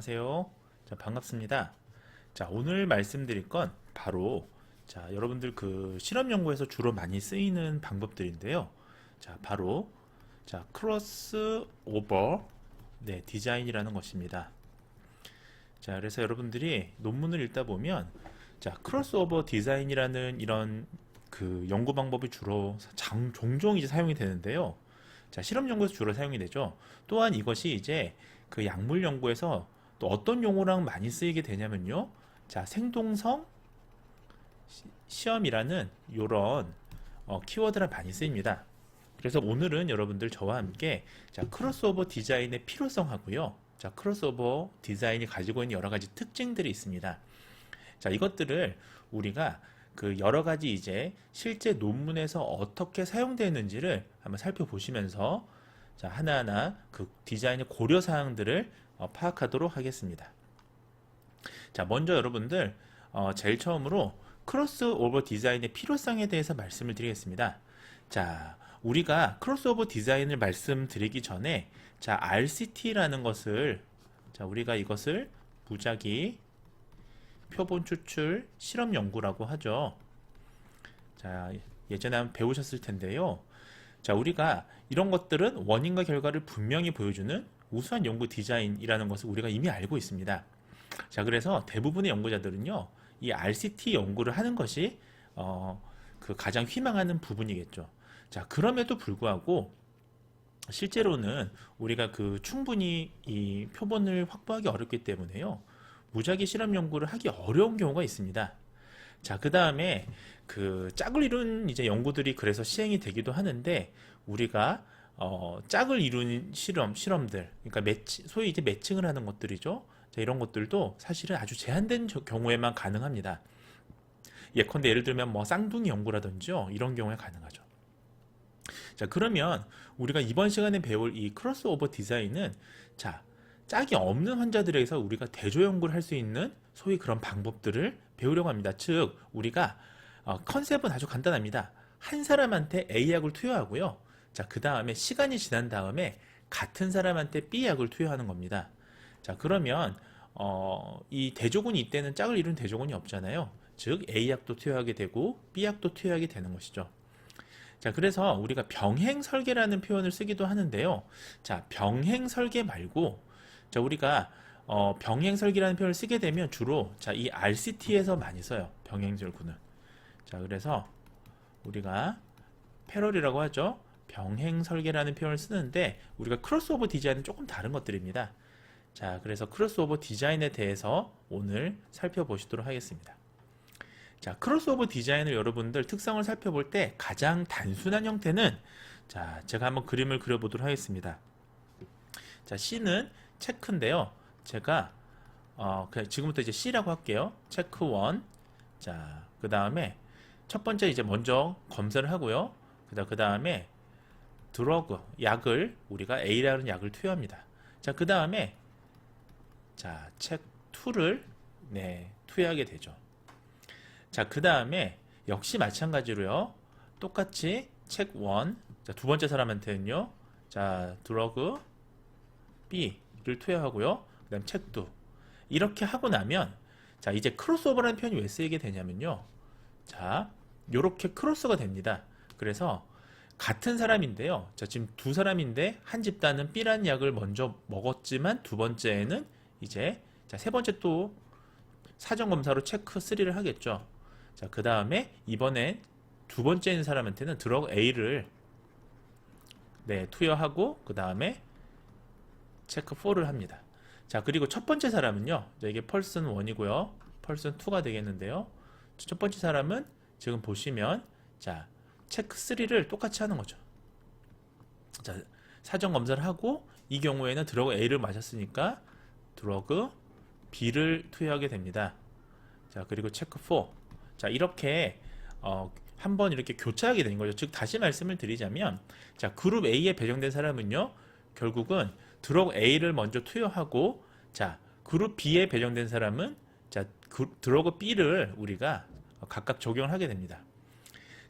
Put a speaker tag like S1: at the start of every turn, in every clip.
S1: 안녕하세요. 자, 반갑습니다. 자, 오늘 말씀드릴 건 바로 자, 여러분들 그 실험 연구에서 주로 많이 쓰이는 방법들인데요. 자, 바로 자, 크로스 오버 네, 디자인이라는 것입니다. 자, 그래서 여러분들이 논문을 읽다 보면 자, 크로스 오버 디자인이라는 이런 그 연구 방법이 주로 장, 종종 이제 사용이 되는데요. 자, 실험 연구에서 주로 사용이 되죠. 또한 이것이 이제 그 약물 연구에서 또 어떤 용어랑 많이 쓰이게 되냐면요. 자, 생동성 시- 시험이라는 이런 어, 키워드랑 많이 쓰입니다. 그래서 오늘은 여러분들 저와 함께 자, 크로스오버 디자인의 필요성하고요. 자, 크로스오버 디자인이 가지고 있는 여러 가지 특징들이 있습니다. 자, 이것들을 우리가 그 여러 가지 이제 실제 논문에서 어떻게 사용되는지를 한번 살펴보시면서 자, 하나하나 그 디자인의 고려 사항들을 어, 파악하도록 하겠습니다. 자, 먼저 여러분들 어, 제일 처음으로 크로스오버 디자인의 필요성에 대해서 말씀을 드리겠습니다. 자, 우리가 크로스오버 디자인을 말씀드리기 전에 자, RCT라는 것을 자, 우리가 이것을 무작위 표본 추출 실험 연구라고 하죠. 자, 예전에 한번 배우셨을 텐데요. 자, 우리가 이런 것들은 원인과 결과를 분명히 보여주는 우수한 연구 디자인이라는 것을 우리가 이미 알고 있습니다. 자, 그래서 대부분의 연구자들은요, 이 RCT 연구를 하는 것이, 어, 그 가장 희망하는 부분이겠죠. 자, 그럼에도 불구하고, 실제로는 우리가 그 충분히 이 표본을 확보하기 어렵기 때문에요. 무작위 실험 연구를 하기 어려운 경우가 있습니다. 자, 그 다음에 그 짝을 이룬 이제 연구들이 그래서 시행이 되기도 하는데 우리가 어, 짝을 이룬 실험, 실험들, 그러니까 매치, 소위 이제 매칭을 하는 것들이죠. 자, 이런 것들도 사실은 아주 제한된 저- 경우에만 가능합니다. 예컨대 예를 들면 뭐 쌍둥이 연구라든지요. 이런 경우에 가능하죠. 자, 그러면 우리가 이번 시간에 배울 이 크로스오버 디자인은 자, 짝이 없는 환자들에게서 우리가 대조 연구를 할 수 있는 소위 그런 방법들을 배우려고 합니다. 즉, 우리가 어, 컨셉은 아주 간단합니다. 한 사람한테 A약을 투여하고요. 자, 그 다음에 시간이 지난 다음에 같은 사람한테 B약을 투여하는 겁니다. 자, 그러면 어, 이 대조군이 이때는 짝을 이룬 대조군이 없잖아요. 즉, A약도 투여하게 되고 B약도 투여하게 되는 것이죠. 자, 그래서 우리가 병행 설계라는 표현을 쓰기도 하는데요. 자, 병행 설계 말고 자, 우리가 어, 병행 설계라는 표현을 쓰게 되면 주로 자, 이 RCT에서 많이 써요. 병행 절구는. 자, 그래서 우리가 패럴이라고 하죠. 병행 설계라는 표현을 쓰는데 우리가 크로스오버 디자인은 조금 다른 것들입니다. 자, 그래서 크로스오버 디자인에 대해서 오늘 살펴보시도록 하겠습니다. 자, 크로스오버 디자인을 여러분들 특성을 살펴볼 때 가장 단순한 형태는 자, 제가 한번 그림을 그려보도록 하겠습니다. 자, C는 체크인데요. 제가 어, 그냥 지금부터 이제 C라고 할게요. 체크 1. 자, 그 다음에 첫 번째 이제 먼저 검사를 하고요. 그 다음에 드러그 약을 우리가 A라는 약을 투여합니다. 자, 그 다음에 자, 책 2를 네, 투여하게 되죠. 자, 그 다음에 역시 마찬가지로요. 똑같이 책 1. 자, 두 번째 사람한테는요. 자, 드러그 B를 투여하고요. 그 다음 책 2. 이렇게 하고 나면 자, 이제 크로스오버라는 표현이 왜 쓰이게 되냐면요. 자, 요렇게 크로스가 됩니다. 그래서 같은 사람인데요. 자, 지금 두 사람인데 한 집단은 B라는 약을 먼저 먹었지만 두 번째는 이제 자, 세 번째 또 사전 검사로 체크 3를 하겠죠. 자, 그 다음에 이번엔 두 번째 있는 사람한테는 드러그 A를 네, 투여하고 그 다음에 체크 4를 합니다. 자, 그리고 첫 번째 사람은요. 자, 이게 펄슨 1이고요. 펄슨 2가 되겠는데요. 첫 번째 사람은 지금 보시면 자, 체크 3를 똑같이 하는 거죠. 자, 사전 검사를 하고 이 경우에는 드러그 A를 마셨으니까 드러그 B를 투여하게 됩니다. 자, 그리고 체크 4. 자, 이렇게 어, 한번 이렇게 교차하게 된 거죠. 즉 다시 말씀을 드리자면 자, 그룹 A에 배정된 사람은요. 결국은 드러그 A를 먼저 투여하고 자, 그룹 B에 배정된 사람은 자, 그, 드러그 B를 우리가 각각 적용을 하게 됩니다.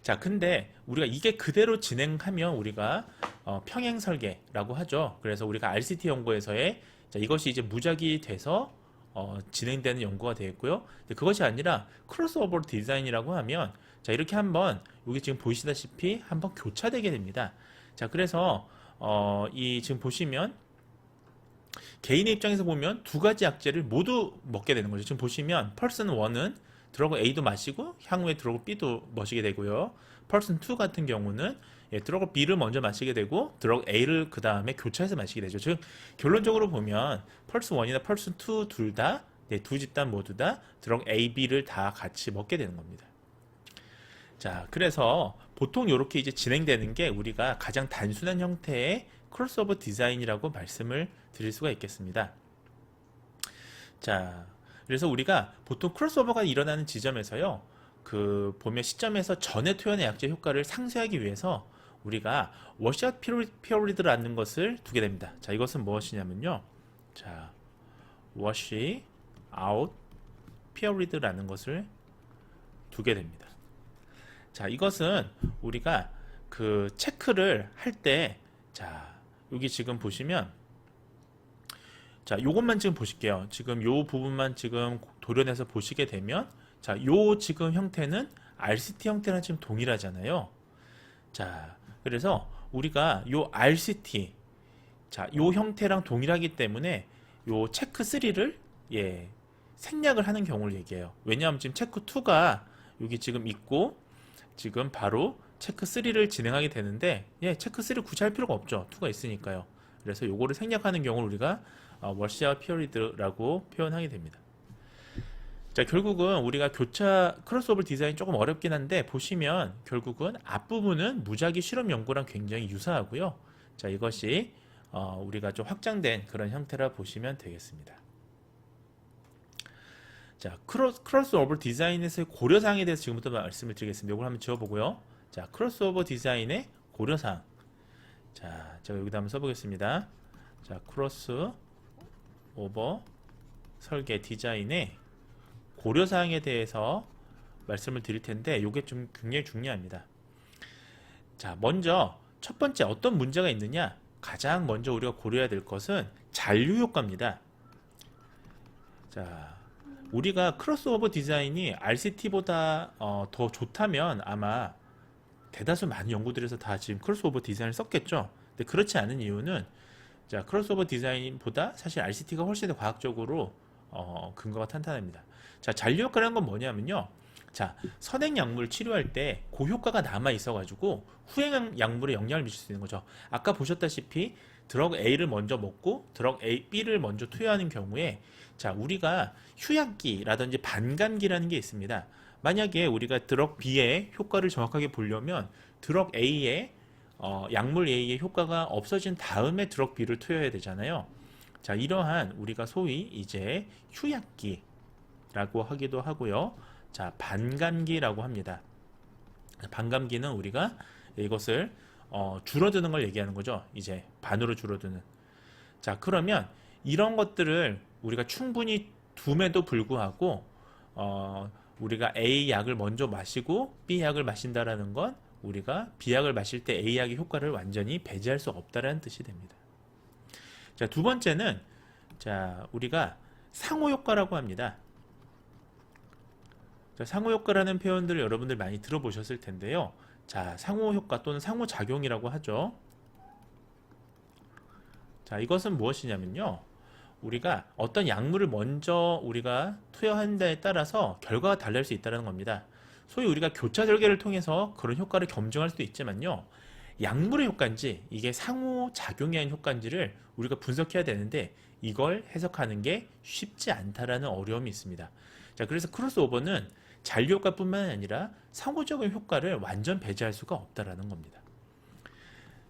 S1: 자, 근데 우리가 이게 그대로 진행하면 우리가 어, 평행 설계라고 하죠. 그래서 우리가 RCT 연구에서의 자, 이것이 이제 무작위 돼서 어, 진행되는 연구가 되겠고요. 그것이 아니라 크로스오버 디자인이라고 하면 자 이렇게 한번 여기 지금 보시다시피 한번 교차되게 됩니다. 자 그래서 어, 이 지금 보시면 개인의 입장에서 보면 두 가지 약재를 모두 먹게 되는 거죠. 지금 보시면 펄슨 1은 드러그 A도 마시고 향후에 드러그 B도 마시게 되고요. 펄슨 2 같은 경우는 예, 드러그 B를 먼저 마시게 되고 드러그 A를 그 다음에 교차해서 마시게 되죠. 즉 결론적으로 보면 펄스 1이나 펄스 2둘다 네, 두 집단 모두 다 드러그 A, B를 다 같이 먹게 되는 겁니다. 자, 그래서 보통 이렇게 이제 진행되는 게 우리가 가장 단순한 형태의 크로스오버 디자인이라고 말씀을 드릴 수가 있겠습니다. 자, 그래서 우리가 보통 크로스오버가 일어나는 지점에서요, 그 보면 시점에서 전에 투여한 약제 효과를 상쇄하기 위해서 우리가 워시아웃 피어리드라는 것을 두게 됩니다. 자, 이것은 무엇이냐면요. 자, 워시 아웃 피어리드라는 것을 두게 됩니다. 자, 이것은 우리가 그 체크를 할 때, 자, 여기 지금 보시면, 자, 요것만 지금 보실게요. 지금 요 부분만 지금 도려내서 보시게 되면, 자, 요 지금 형태는 RCT 형태랑 지금 동일하잖아요. 자, 그래서 우리가 요 RCT, 자, 요 형태랑 동일하기 때문에 요 체크 3를, 예, 생략을 하는 경우를 얘기해요. 왜냐하면 지금 체크 2가 여기 지금 있고, 지금 바로 체크 3를 진행하게 되는데 예, 체크 3를 굳이 할 필요가 없죠. 2가 있으니까요. 그래서 요거를 생략하는 경우를 우리가 어, 월시아 피어리드라고 표현하게 됩니다. 자, 결국은 우리가 교차 크로스오버 디자인 조금 어렵긴 한데 보시면 결국은 앞부분은 무작위 실험 연구랑 굉장히 유사하고요. 자, 이것이 어, 우리가 좀 확장된 그런 형태라 보시면 되겠습니다. 자, 크로스, 크로스오버 디자인에서의 고려사항에 대해서 지금부터 말씀을 드리겠습니다. 이걸 한번 지워보고요. 자, 크로스오버 디자인의 고려사항. 자, 제가 여기다 한번 써보겠습니다. 자, 크로스 오버 설계 디자인의 고려사항에 대해서 말씀을 드릴 텐데, 이게 좀 굉장히 중요합니다. 자, 먼저 첫 번째 어떤 문제가 있느냐? 가장 먼저 우리가 고려해야 될 것은 잔류 효과입니다. 자, 우리가 크로스오버 디자인이 RCT보다 어, 더 좋다면 아마 대다수 많은 연구들에서 다 지금 크로스오버 디자인을 썼겠죠. 근데 그렇지 않은 이유는 자 크로스오버 디자인보다 사실 RCT가 훨씬 더 과학적으로 어, 근거가 탄탄합니다. 자 잔류 효과라는 건 뭐냐면요. 자 선행 약물 치료할 때 고효과가 남아 있어가지고 후행 약물에 영향을 미칠 수 있는 거죠. 아까 보셨다시피 드럭 A를 먼저 먹고 드럭 A, B를 먼저 투여하는 경우에 자 우리가 휴약기라든지 반감기라는 게 있습니다. 만약에 우리가 드럭 B의 효과를 정확하게 보려면 드럭 A의 어, 약물 A의 효과가 없어진 다음에 드럭 B를 투여해야 되잖아요. 자 이러한 우리가 소위 이제 휴약기라고 하기도 하고요. 자 반감기라고 합니다. 반감기는 우리가 이것을 어, 줄어드는 걸 얘기하는 거죠. 이제 반으로 줄어드는. 자, 그러면 이런 것들을 우리가 충분히 둠에도 불구하고 어, 우리가 A 약을 먼저 마시고 B 약을 마신다라는 건 우리가 B 약을 마실 때 A 약의 효과를 완전히 배제할 수 없다라는 뜻이 됩니다. 자, 두 번째는 자, 우리가 상호 효과라고 합니다. 자, 상호 효과라는 표현들을 여러분들 많이 들어보셨을 텐데요. 자, 상호 효과 또는 상호 작용이라고 하죠. 자, 이것은 무엇이냐면요. 우리가 어떤 약물을 먼저 우리가 투여한다에 따라서 결과가 달라질 수 있다는 겁니다. 소위 우리가 교차 절개를 통해서 그런 효과를 검증할 수도 있지만요. 약물의 효과인지 이게 상호 작용에 의한 효과인지를 우리가 분석해야 되는데 이걸 해석하는 게 쉽지 않다라는 어려움이 있습니다. 자, 그래서 크로스오버는 잔류 효과뿐만 아니라 상호적인 효과를 완전 배제할 수가 없다라는 겁니다.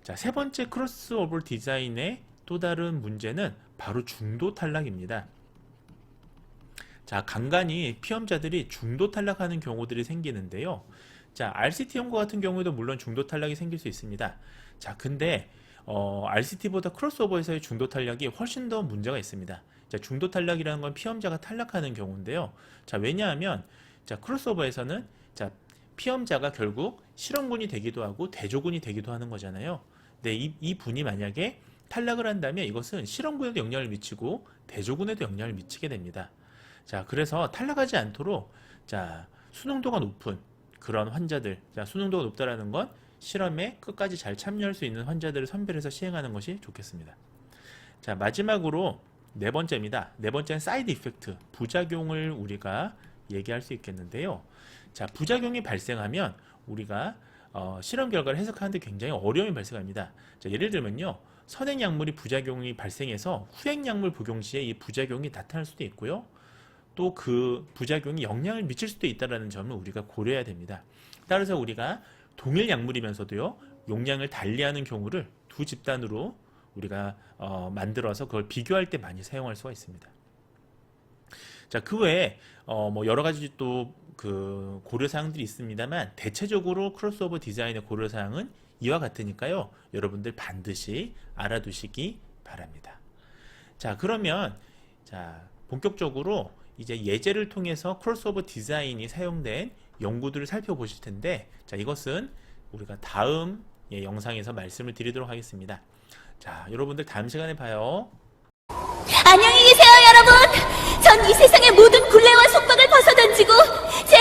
S1: 자, 세 번째 크로스오버 디자인의 또 다른 문제는 바로 중도 탈락입니다. 자, 간간히 피험자들이 중도 탈락하는 경우들이 생기는데요. 자, RCT 연구 같은 경우에도 물론 중도 탈락이 생길 수 있습니다. 자, 근데 어, RCT보다 크로스오버에서의 중도 탈락이 훨씬 더 문제가 있습니다. 자, 중도 탈락이라는 건 피험자가 탈락하는 경우인데요. 자, 왜냐하면 자, 크로스오버에서는 자, 피험자가 결국 실험군이 되기도 하고 대조군이 되기도 하는 거잖아요. 네, 이, 이 분이 만약에 탈락을 한다면 이것은 실험군에도 영향을 미치고 대조군에도 영향을 미치게 됩니다. 자, 그래서 탈락하지 않도록 자, 수능도가 높은 그런 환자들, 자, 수능도가 높다라는 건 실험에 끝까지 잘 참여할 수 있는 환자들을 선별해서 시행하는 것이 좋겠습니다. 자, 마지막으로 네 번째입니다. 네 번째는 사이드 이펙트, 부작용을 우리가 얘기할 수 있겠는데요. 자, 부작용이 발생하면 우리가 어, 실험 결과를 해석하는데 굉장히 어려움이 발생합니다. 자, 예를 들면요. 선행 약물이 부작용이 발생해서 후행 약물 복용 시에 이 부작용이 나타날 수도 있고요. 또 그 부작용이 영향을 미칠 수도 있다는 점을 우리가 고려해야 됩니다. 따라서 우리가 동일 약물이면서도요. 용량을 달리하는 경우를 두 집단으로 우리가 어, 만들어서 그걸 비교할 때 많이 사용할 수가 있습니다. 자, 그 외에 어, 뭐 여러 가지 또 그 고려 사항들이 있습니다만 대체적으로 크로스오버 디자인의 고려 사항은 이와 같으니까요. 여러분들 반드시 알아두시기 바랍니다. 자, 그러면 자, 본격적으로 이제 예제를 통해서 크로스오버 디자인이 사용된 연구들을 살펴보실 텐데 자, 이것은 우리가 다음 예, 영상에서 말씀을 드리도록 하겠습니다. 자, 여러분들 다음 시간에 봐요.
S2: 안녕히 계세요, 여러분! 전 이 세상의 모든 굴레와 속박을 벗어던지고 제